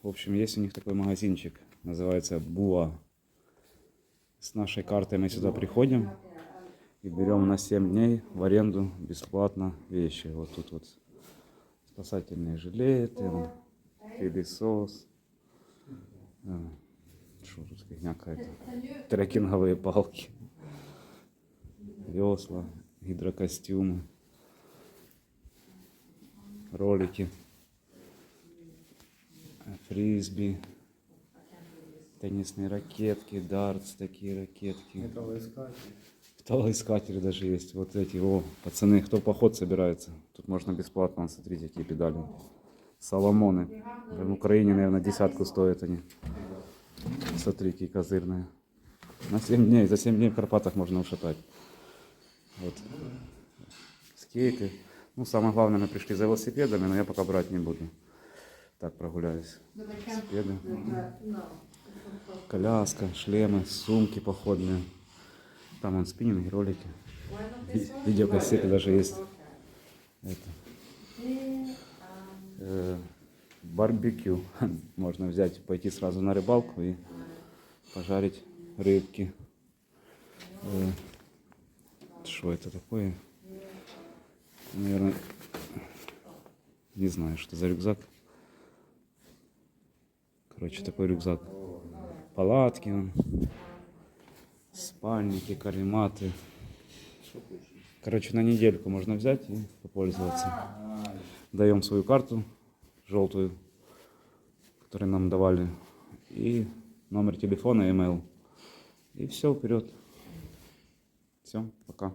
В общем, есть у них такой магазинчик, называется Буа. С нашей картой мы сюда приходим и берем на 7 дней в аренду бесплатно вещи. Вот тут вот спасательные жилеты, пылесос. Что тут фигня какая-то? Трекинговые палки, весла, гидрокостюмы, ролики, фрисби, теннисные ракетки, дартс, такие ракетки. Металлоискатели даже есть. Вот эти, о, пацаны, кто в поход собирается? Тут можно бесплатно, смотрите, какие педали. Соломоны. В Украине, наверное, десятку стоят они. Смотри, какие козырные. На 7 дней, за 7 дней в Карпатах можно ушатать. Вот. Скейты. Ну, самое главное, мы пришли за велосипедами, но я пока брать не буду. Так прогуляюсь. Велосипеды. Коляска, шлемы, сумки походные. Там он спиннинг, ролики. Ви- Видеокассеты даже есть. Это. Э, барбекю. Можно взять, пойти сразу на рыбалку и пожарить рыбки. Э, Что это такое? Наверное, не знаю, что за рюкзак. Короче, такой рюкзак. Палатки, спальники, карематы. Короче, на недельку можно взять и попользоваться. Даем свою карту желтую, которую нам давали, и номер телефона, email. И все, вперед. Все, пока.